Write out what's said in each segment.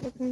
tego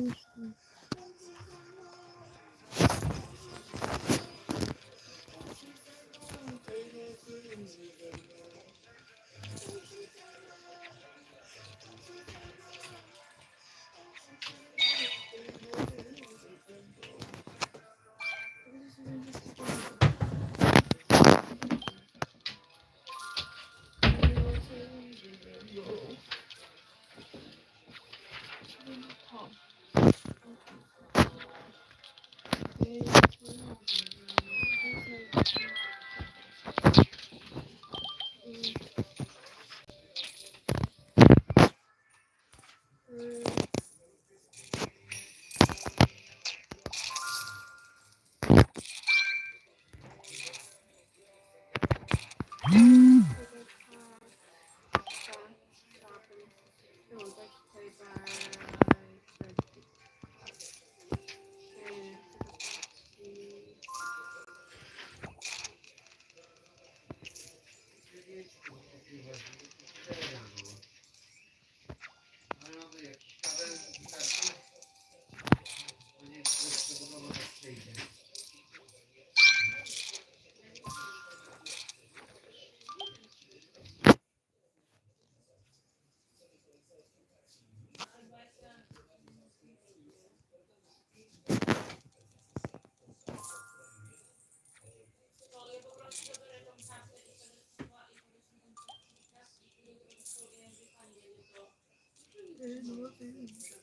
już nie.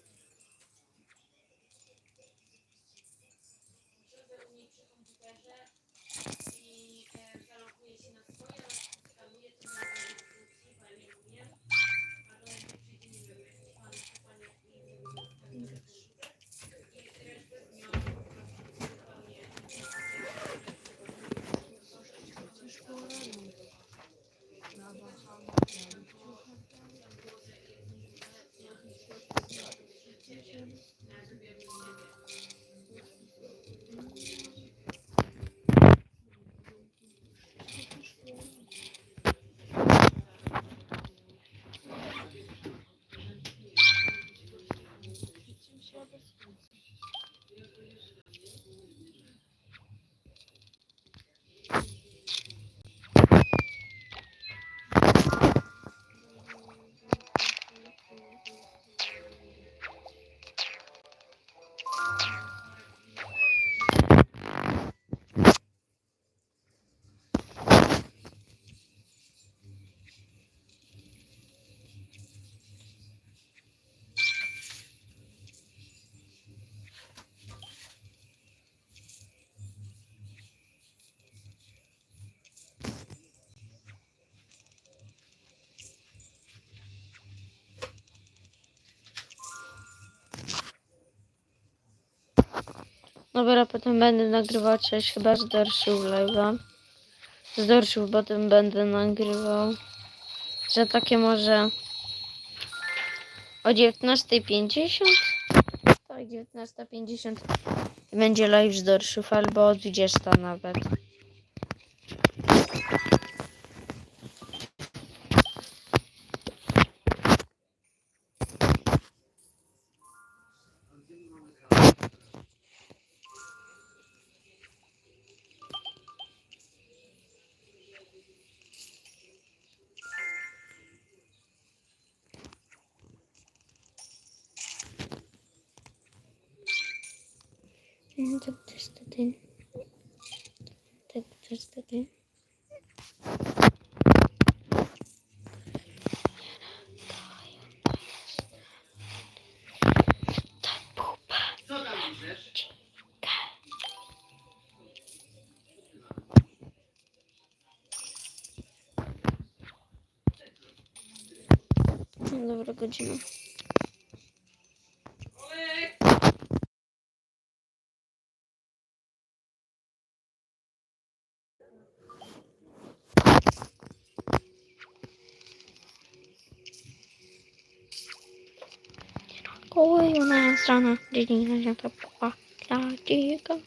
Dobra, potem będę nagrywał coś chyba z Dorszu live'a. Z Dorszu potem będę nagrywał. Że takie może o 19.50? Tak, 19.50 będzie live z Dorszów, albo o 20 nawet. No dobra, godzina. 第一个。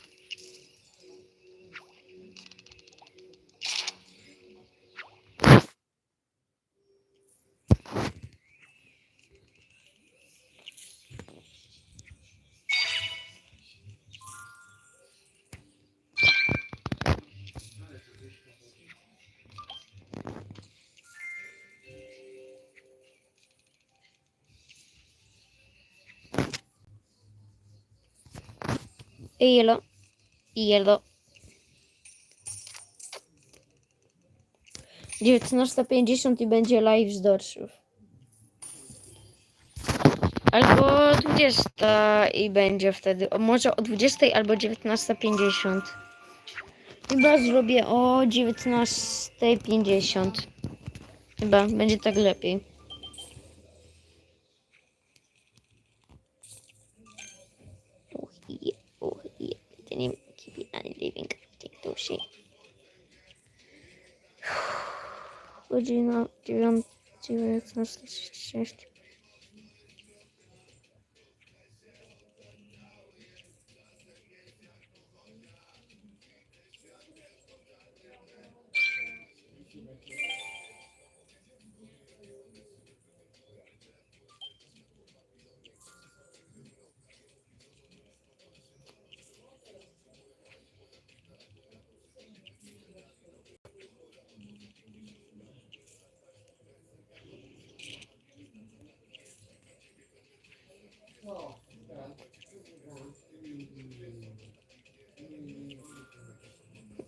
Jelo. Jelo. 19.50 i będzie live z dorszów. Albo 20 i będzie wtedy. O, może o 20 albo 19.50. Chyba zrobię o 19.50. Chyba będzie tak lepiej. Godzina 9,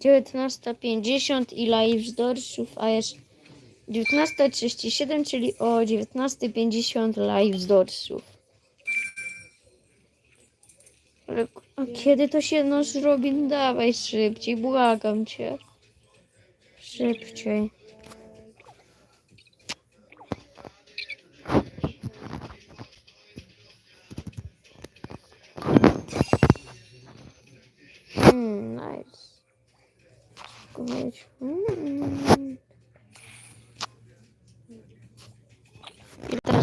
19.36. dziewiętnasta pięćdziesiąt i live z dorszów, a jeszcze 19.37, czyli o 19.50 live z dorszów. Ale kiedy to się no zrobi? Dawaj szybciej, błagam cię. Szybciej.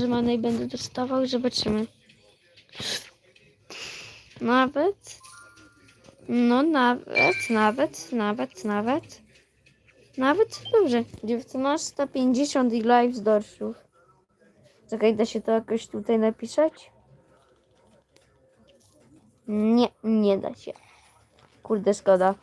Ile teraz manej będę dostawał? Zobaczymy. Nawet. No nawet, nawet, nawet, nawet. Nawet, dobrze. 19.50 i live z dorszów. Czekaj, da się to jakoś tutaj napisać? Nie, nie da się. Kurde, szkoda.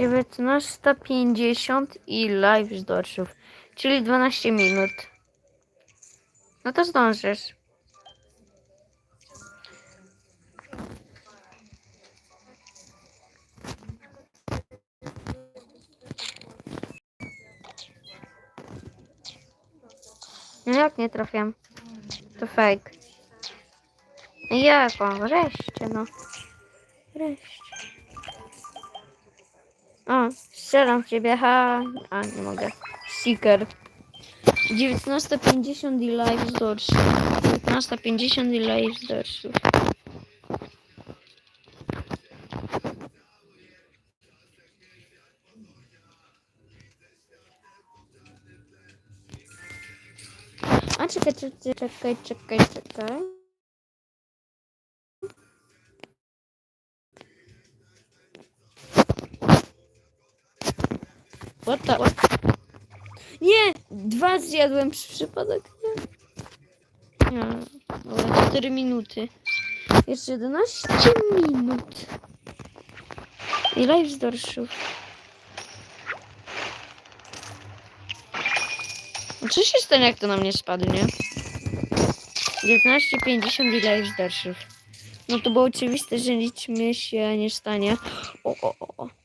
Dziewiętnasta pięćdziesiąt i live z dorszów, czyli 12 minut. No to zdążysz. No jak nie trafiam? To fake. Jak on? Wreszcie no. Wreszcie. O, strzelam w ciebie, ha. A, nie mogę. Seeker. 19.50 i live z dorszów. 19.50 i live z dorszów. A czekaj, czekaj, czekaj, czekaj, czekaj. What the, what? Nie! Dwa zjadłem przy przypadek. Nie. Nie. Dobra, 4 minuty. Jeszcze 11 minut. I live z dorszów. Co się stanie, jak to na mnie spadnie? 19.50 i live z dorszów. No to było oczywiste, że nic mi się nie stanie. O, o, o,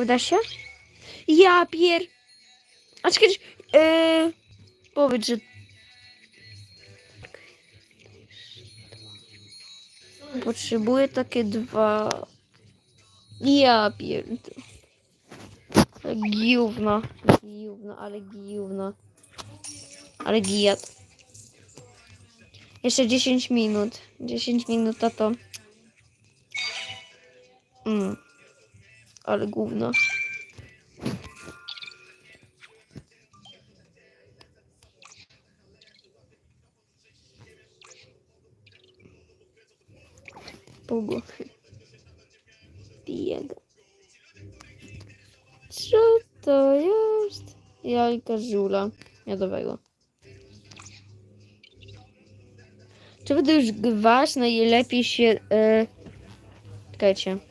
Uda się? Ja pier... A czekaj, yy, powiedz, że... Potrzebuję takie dwa... Ja pier... Giówno. Giówno, ale giówno. Ale gijat. Jeszcze 10 minut. 10 minut, a to... Mm. Ale gówno. Głowy. Biega. Co to jest? Jajka żula. Miodowego. Żeby już gwas, najlepiej się... E... Czekajcie.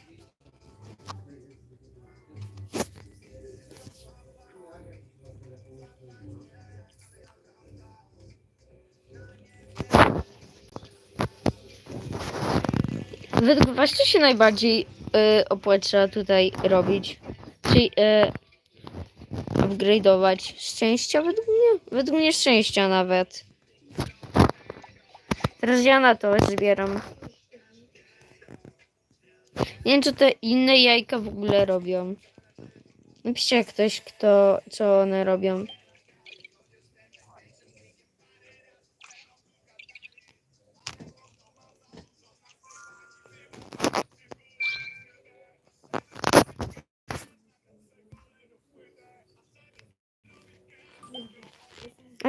Co się najbardziej e, opłaca tutaj robić? Czyli e, upgrade'ować szczęścia według mnie? Według mnie szczęścia nawet. Teraz ja na to zbieram. Nie wiem, co te inne jajka w ogóle robią. Napiszcie ktoś, kto, co one robią.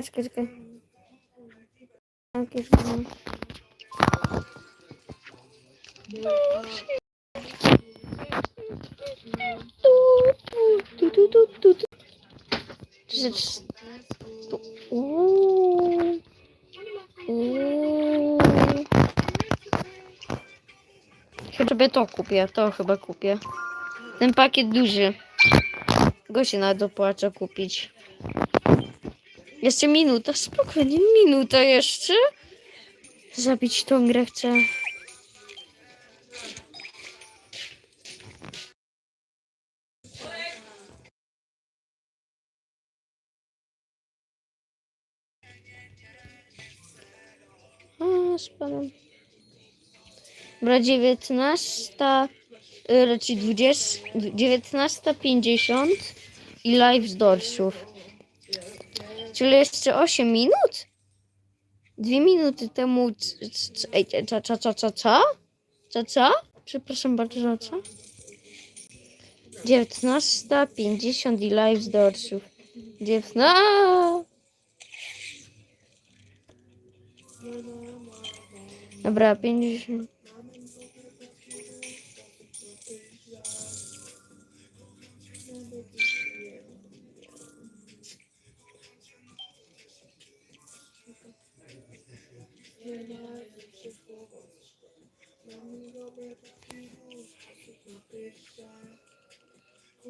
Czekaj, czekaj. Czekaj. Tu, tu, tu, tu, tu. Tu. Uuu. Chyba to kupię, to chyba kupię. Ten pakiet duży. Go się nawet opłaca kupić. Jeszcze minuta, spokojnie, minuta jeszcze. Zabić tą grę chcę. A, spadam. Dobra, 19, y, raczej 20, 19.50 i live z dorszów. Czyli jeszcze 8 minut? Dwie minuty temu. Ej, co, co, co, co, co? Co, co? Przepraszam bardzo, co? 19.50 i live z dorszów. 19. Dobra, 50.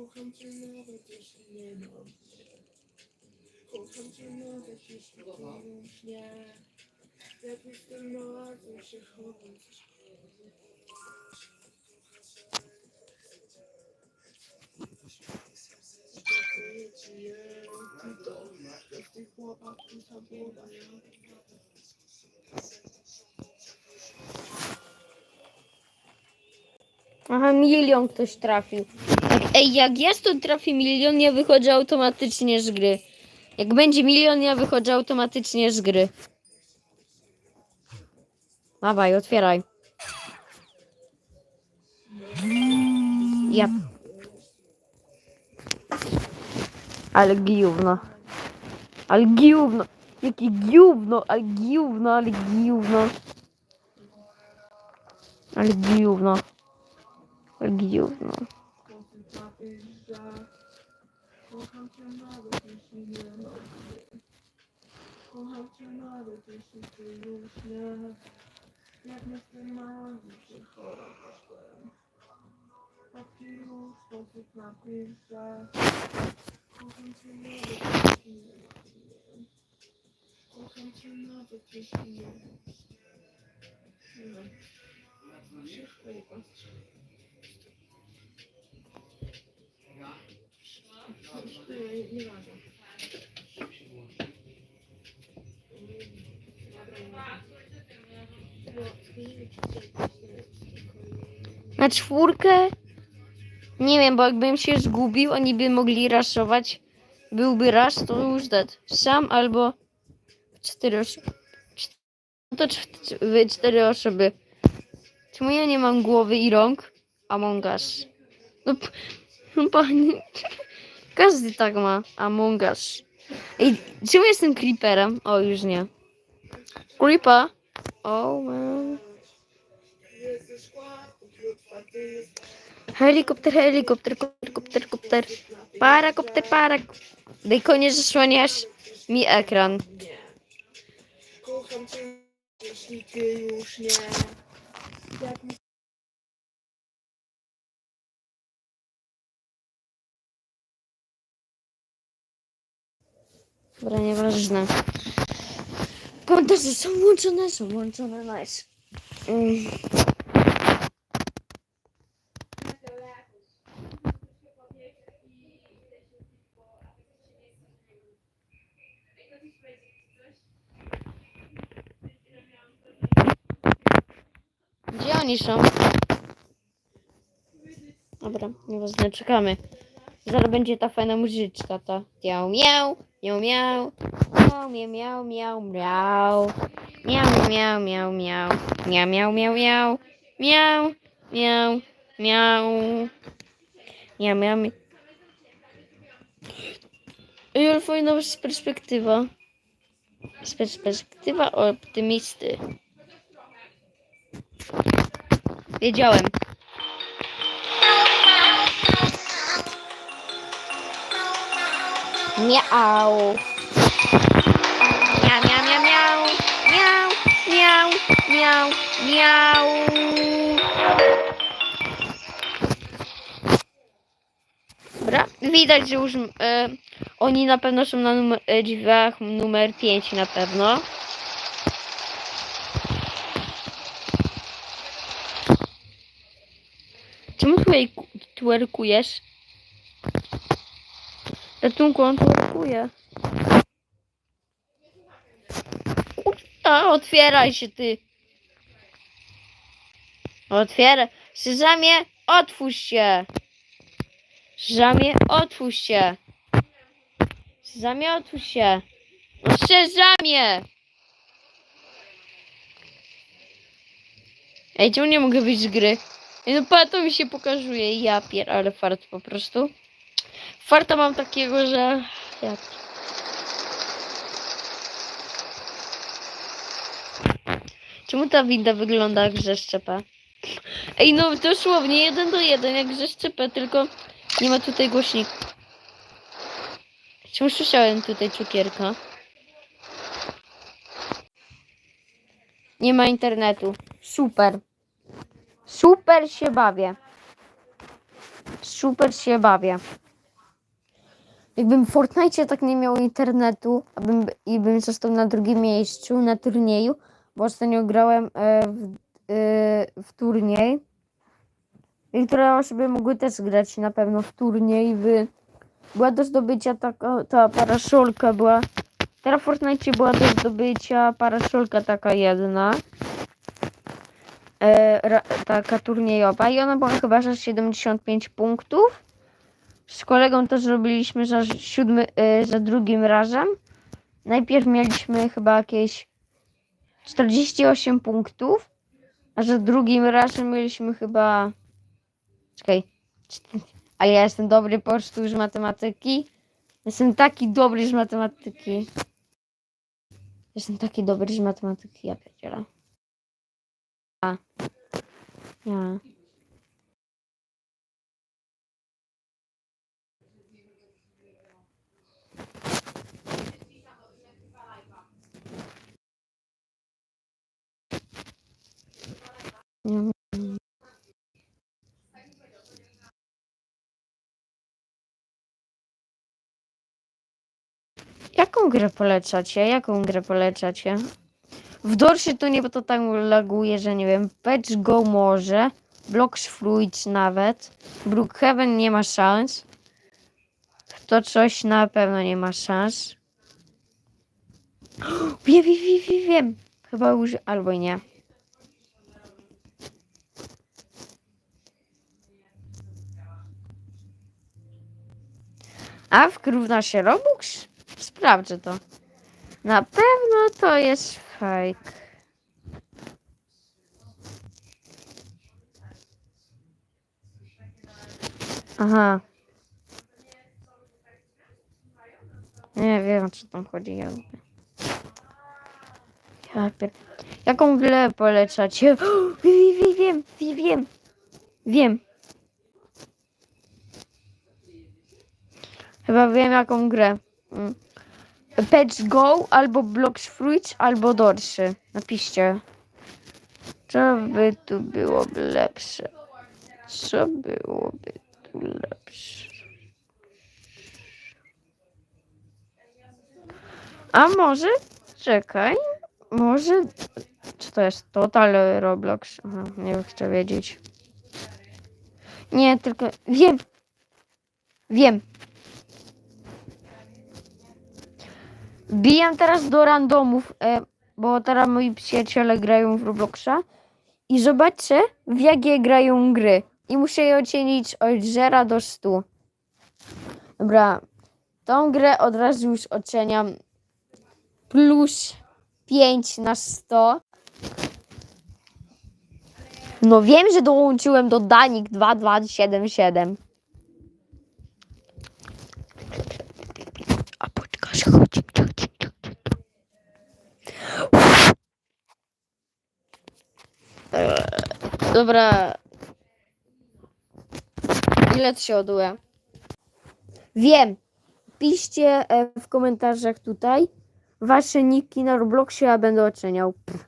Kocham cię nawet jeśli nie mam. Kocham cię nawet jeśli już nie. Jak jestem martwy się chowam Dziękuję ci, jej, ty to Jak ty chłopak, ty ta woda Aha, milion ktoś trafił. Ej, jak ja stąd trafię milion, ja wychodzę automatycznie z gry. Jak będzie milion, ja wychodzę automatycznie z gry. Dawaj, otwieraj. Ja. Ale giówno. Ale giówno. Jakie giówno, ale giówno, ale giówno. Ale giówno. Ale. Kocham cię nawet jeśli nie mam Kocham cię nawet jeśli ty już nie Jak jestem mały, przychodzę kosztem Taki już sposób napisać Kocham cię nawet jeśli nie mam Kocham cię nawet jeśli nie Nie. Wszystko jest Wszystko nieważne. Na czwórkę? Nie wiem, bo jakbym się zgubił, oni by mogli raszować. Byłby raz, to już dead. Sam albo cztery osoby. To cz- wy cztery osoby. Czemu ja nie mam głowy i rąk? Among Us. No, no pani. Każdy tak ma. Among Us. Ej, czemu jestem creeperem? O, już nie. Creeper. Oh man. Helikopter, helikopter, kopter, kopter, kopter. Parakopter, parak. Daj konie zasłaniasz mi ekran. Kocham cię, już nie? Jak mi Dobra, nieważne. Komentarze są włączone, są włączone, nice. Mm. Gdzie oni są? Dobra, nieważne, czekamy. Zaraz będzie ta fajna muzyczka, ta. Miał, miał, miał. Miał, miał, miał, miał, miał. Miał, miał, miał, miał. Miał, miał, miał, miał. Miał, miał, miał. Miał, miał, miał. Ej, ale fajna perspektywa. Perspektywa optymisty. Wiedziałem. Miau. Miau, miau, miau, miau. Miau, miau, miau, miau. Dobra, widać, że już e, oni na pewno są na numer, e, drzwiach numer 5 na pewno. Czemu tutaj ku- twerkujesz? Ratunku, on twerkuje. Kurwa, otwieraj się ty. Otwieraj. Sezamie, otwórz się. Sezamie, otwórz się. Sezamie, otwórz się. No Sezamie! Ej, czemu nie mogę wyjść z gry? No pa, to mi się pokazuje. Ja pier, ale fart po prostu. Farta mam takiego, że... Ja... Czemu ta winda wygląda jak grzeszczepa? Ej, no dosłownie jeden do jeden jak grzeszczepa, tylko nie ma tutaj głośnika. Czemu słyszałem tutaj cukierka? Nie ma internetu. Super. Super się bawię. Super się bawię. Jakbym w Fortnite tak nie miał internetu abym, i bym został na drugim miejscu na turnieju, bo ostatnio grałem e, w, e, w turniej. Niektóre osoby mogły też grać na pewno w turniej. W, była do zdobycia taka, ta paraszolka była. Teraz w Fortnite była do zdobycia paraszolka taka jedna. E, ra, taka turniejowa i ona była chyba za 75 punktów. Z kolegą to zrobiliśmy za siódmy, y, za drugim razem. Najpierw mieliśmy chyba jakieś 48 punktów, a za drugim razem mieliśmy chyba. Czekaj. Ale ja jestem dobry po prostu z matematyki. Jestem taki dobry z matematyki. Jestem taki dobry z matematyki, ja pierdzielę. A. Ja. Nie. Jaką grę polecacie? Jaką grę polecacie? W Dorsie to nie, bo to tak laguje, że nie wiem. Patch Go może. Blocks Fruits nawet. Brookhaven nie ma szans. To coś na pewno nie ma szans. Wiem, wiem, wiem, wiem. Chyba już albo nie. A w równa się Robux? Sprawdzę to. Na pewno to jest fake. Aha. Nie wiem, co tam chodzi. jakby. Ja pier... Jaką grę polecacie? Wiem, wiem, wiem, wiem, wiem. Chyba wiem jaką grę. Mm. Patch Go albo Blocks Fruits albo Dorsy. Napiszcie. Co by tu byłoby lepsze? Co byłoby tu lepsze? A może? Czekaj. Może. Co to jest? Total Roblox. Aha, nie chcę wiedzieć. Nie, tylko. Wiem! Wiem. Bijam teraz do randomów, e, bo teraz moi przyjaciele grają w Robloxa i zobaczę w jakie grają gry. I muszę je ocenić od 0 do 100. Dobra, tą grę od razu już oceniam plus 5 na 100. No wiem, że dołączyłem do Danik 2277. Dobra. Ile to się ładuje? Wiem. Piszcie e, w komentarzach tutaj wasze niki na Robloxie, a będę oceniał. Pff.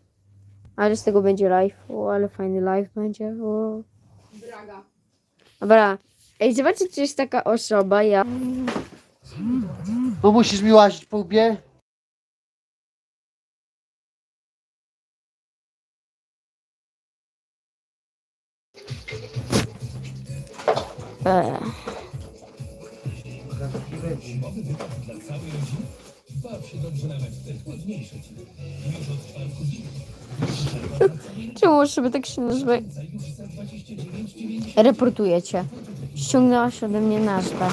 Ale z tego będzie live. O, ale fajny live będzie. O. Draga. Dobra. Ej, zobaczcie, czy jest taka osoba, ja. Bo musisz mi łazić po łbie? E. Czemu żeby tak się nazywa? Reportuję cię. Ściągnęłaś ode mnie nazwę.